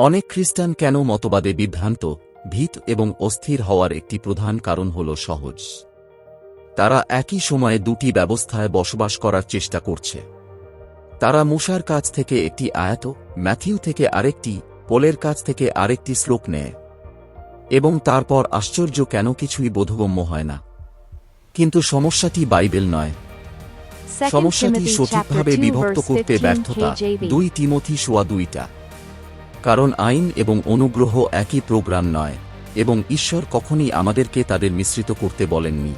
অনেক খ্রিস্টান কেন মতবাদে বিভ্রান্ত ভীত এবং অস্থির হওয়ার একটি প্রধান কারণ হল সহজ। তারা একই সময়ে দুটি ব্যবস্থায় বসবাস করার চেষ্টা করছে। তারা মূসার কাছ থেকে একটি আয়াত ম্যাথিউ থেকে আরেকটি পোলের কাছ থেকে আরেকটি শ্লোক নেয়। এবং তারপর আশ্চর্য কেন কিছুই বোধগম্য হয় না। কিন্তু সমস্যাটি বাইবেল নয়। সমস্যাটি সঠিকভাবে বিভক্ত করতে ব্যর্থতা দুই তিমথি সোয়া দুইটা। কারণ আইন এবং অনুগ্রহ একই প্রোগ্রাম নয়, এবং ঈশ্বর কখনই আমাদেরকে তাদের মিশ্রিত করতে বলেননি।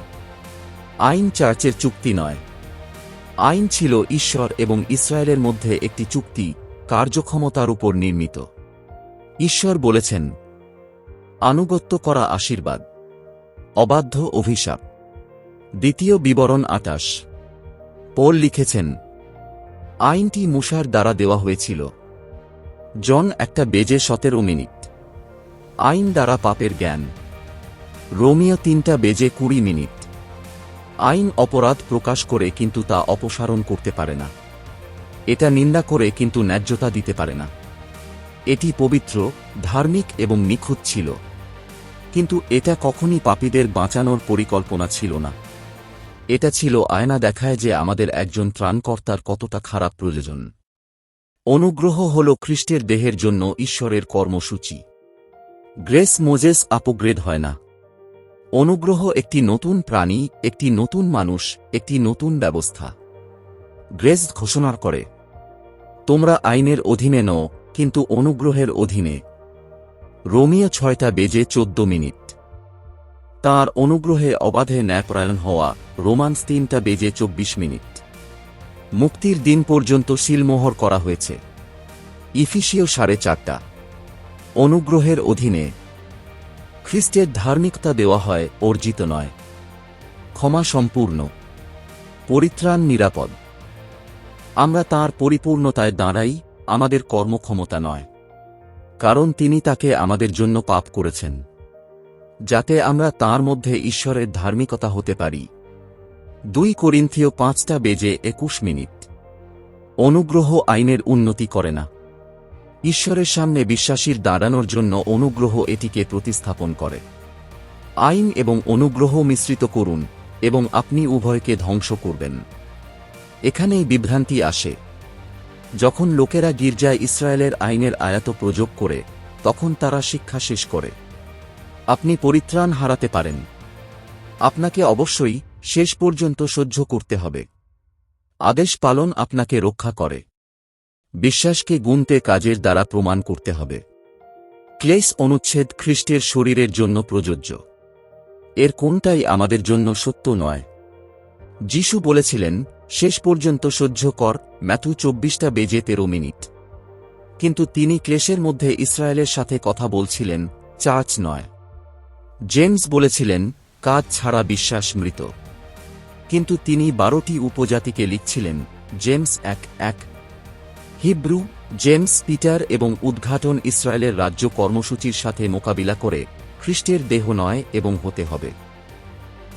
আইন চার্চের চুক্তি নয়। আইন ছিল ঈশ্বর এবং ইসরায়েলের মধ্যে একটি চুক্তি কার্যক্ষমতার উপর নির্মিত। ঈশ্বর বলেছেন, আনুগত্য করা আশীর্বাদ, অবাধ্য অভিশাপ। দ্বিতীয় বিবরণ আটাশ পোল লিখেছেন, আইনটি মুসার দ্বারা দেওয়া হয়েছিল। জন একটা বেজে সতেরো মিনিট। আইন দ্বারা পাপের জ্ঞান। রোমিও তিনটা বেজে কুড়ি মিনিট। আইন অপরাধ প্রকাশ করে কিন্তু তা অপসারণ করতে পারে না। এটা নিন্দা করে কিন্তু ন্যায্যতা দিতে পারে না। এটি পবিত্র, ধার্মিক এবং নিখুঁত ছিল। কিন্তু এটা কখনই পাপীদের বাঁচানোর পরিকল্পনা ছিল না। এটা ছিল আয়না দেখায় যে আমাদের একজন ত্রাণকর্তার কতটা খারাপ প্রয়োজন। অনুগ্রহ হল খ্রিস্টের দেহের জন্য ঈশ্বরের কর্মসূচি। গ্রেস মোজেস আপগ্রেড হয় না। অনুগ্রহ একটি নতুন প্রাণী, একটি নতুন মানুষ, একটি নতুন ব্যবস্থা। গ্রেস ঘোষণা করে, তোমরা আইনের অধীনে নও, কিন্তু অনুগ্রহের অধীনে। রোমিও ছয়টা বেজে চোদ্দ মিনিট। তার অনুগ্রহে অবাধে ন্যায়পরায়ণ হওয়া রোমান্স তিনটা বেজে চব্বিশ মিনিট। মুক্তির দিন পর্যন্ত সিলমোহর করা হয়েছে। ইফিসীয় সাড়ে চারটা। অনুগ্রহের অধীনে খ্রিস্টের ধার্মিকতা দেওয়া হয়, অর্জিত নয়। ক্ষমা সম্পূর্ণ। পরিত্রাণ নিরাপদ। আমরা তার পরিপূর্ণতায় দাঁড়াই, আমাদের কর্মক্ষমতা নয়। কারণ তিনি তাকে আমাদের জন্য পাপ করেছেন। যাতে আমরা তার মধ্যে ঈশ্বরের ধার্মিকতা হতে পারি। দুই করিন্থীয় পাঁচটা বেজে একুশ মিনিট। অনুগ্রহ আইনের উন্নতি করে না। ঈশ্বরের সামনে বিশ্বাসীর দাঁড়ানোর জন্য অনুগ্রহ এটিকে প্রতিস্থাপন করে। আইন এবং অনুগ্রহ মিশ্রিত করুন, এবং আপনি উভয়কে ধ্বংস করবেন। এখানেই বিভ্রান্তি আসে। যখন লোকেরা গির্জায় ইসরায়েলের আইনের আয়াত প্রযোগ করে, তখন তারা শিক্ষা শেষ করে। আপনি পরিত্রাণ হারাতে পারেন। আপনাকে অবশ্যই শেষ পর্যন্ত সহ্য করতে হবে। আদেশ পালন আপনাকে রক্ষা করে। বিশ্বাসকে গুনতে কাজের দ্বারা প্রমাণ করতে হবে। ক্লেশ অনুচ্ছেদ খ্রিস্টের শরীরের জন্য প্রযোজ্য। এর কোনটাই আমাদের জন্য সত্য নয়। যিশু বলেছিলেন, শেষ পর্যন্ত সহ্য কর, ম্যাথু চব্বিশটা বেজে তেরো মিনিট। কিন্তু তিনি ক্লেশের মধ্যে ইসরায়েলের সাথে কথা বলছিলেন, চার্চ নয়। জেমস বলেছিলেন, কাজ ছাড়া বিশ্বাস মৃত। কিন্তু তিনি বারোটি উপজাতিকে লিখছিলেন, জেমস এক এক। হিব্রু, জেমস পিটার এবং উদ্ঘাটন ইসরায়েলের রাজ্য কর্মসূচির সাথে মোকাবিলা করে খ্রিস্টের দেহ নয় এবং হতে হবে।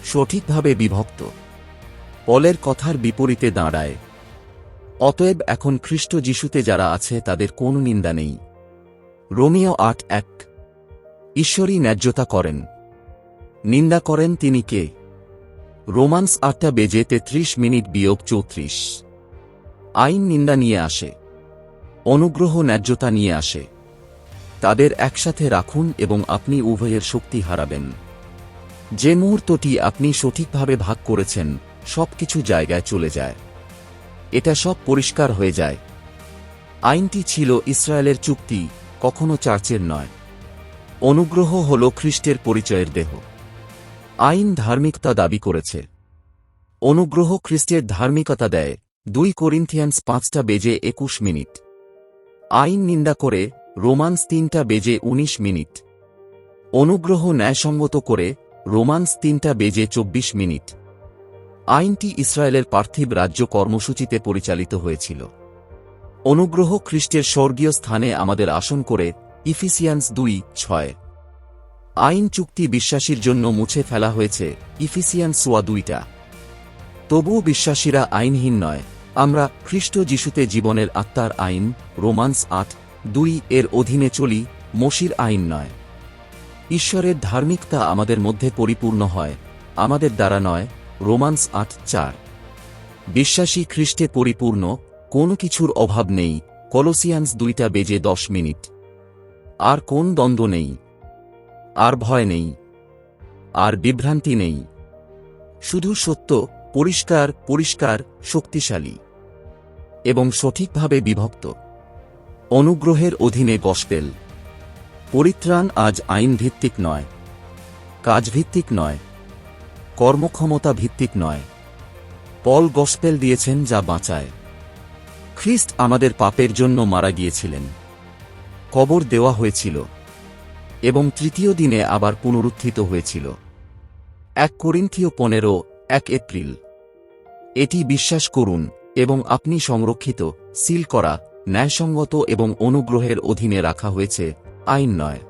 সঠিকভাবে বিভক্ত। পলের কথার বিপরীতে দাঁড়ায়। অতএব এখন খ্রিস্ট যিশুতে যারা আছে তাদের কোনো নিন্দা নেই। রোমিও আট এক। ঈশ্বরই ন্যায্যতা করেন। নিন্দা করেন তিনি কে? রোমান্স আটটা বেজে তেত্রিশ মিনিট বিয়োগ চৌত্রিশ। আইন নিন্দা নিয়ে আসে। অনুগ্রহ ন্যায্যতা নিয়ে আসে। তাদের একসাথে রাখুন এবং আপনি উভয়ের শক্তি হারাবেন। যে মুহূর্তটি আপনি সঠিকভাবে ভাগ করেছেন সব কিছু জায়গায় চলে যায়। এটা সব পরিষ্কার হয়ে যায়। আইনটি ছিল ইসরায়েলের চুক্তি, কখনো চার্চের নয়। অনুগ্রহ হল খ্রিস্টের পরিচয়ের দেহ। আইন ধার্মিকতা দাবি করেছে। অনুগ্রহ খ্রিস্টের ধার্মিকতা দেয় দুই করিন্থিয়ান্স পাঁচটা বেজে একুশ মিনিট। আইন নিন্দা করে রোমান্স তিনটা বেজে ১৯ মিনিট। অনুগ্রহ ন্যায়সঙ্গত করে রোমান্স তিনটা বেজে ২৪ মিনিট। আইনটি ইসরায়েলের পার্থিব রাজ্য কর্মসূচিতে পরিচালিত হয়েছিল। অনুগ্রহ খ্রিস্টের স্বর্গীয় স্থানে আমাদের আসন করে ইফিসিয়ান্স দুই, ছয়। আইন চুক্তি বিশ্বাসীর জন্য মুছে ফেলা হয়েছে ইফিসিয়ান্স সোয়া দুইটা। তবুও বিশ্বাসীরা আইনহীন নয়। আমরা খ্রিস্ট যিশুতে জীবনের আত্মার আইন, রোমান্স আট দুই এর অধীনে চলি, মসির আইন নয়। ঈশ্বরের ধার্মিকতা আমাদের মধ্যে পরিপূর্ণ হয়, আমাদের দ্বারা নয়, রোমান্স আট চার। বিশ্বাসী খ্রিস্টে পরিপূর্ণ, কোনো কিছুর অভাব নেই, কলোসিয়ান্স দুইটা বেজে দশ মিনিট। আর কোন দ্বন্দ্ব নেই। আর ভয় নেই, আর বিভ্রান্তি নেই। শুধু সত্য, পরিষ্কার পরিষ্কার, শক্তিশালী এবং সঠিকভাবে বিভক্ত। অনুগ্রহের অধীনে গসপেল। পরিত্রাণ আজ আইন ভিত্তিক নয়, কাজভিত্তিক নয় কর্মক্ষমতা ভিত্তিক নয়। পল গসপেল দিয়েছেন যা বাঁচায়। খ্রিস্ট আমাদের পাপের জন্য মারা গিয়েছিলেন। কবর দেওয়া হয়েছিল। এবং তৃতীয় দিনে আবার পুনরুত্থিত হয়েছিল। এক করিন্থীয় পনেরো, এক এপ্রিল। এটি বিশ্বাস করুন এবং আপনি সংরক্ষিত, সিল করা, ন্যায়সঙ্গত এবং অনুগ্রহের অধীনে রাখা হয়েছে, আইন নয়।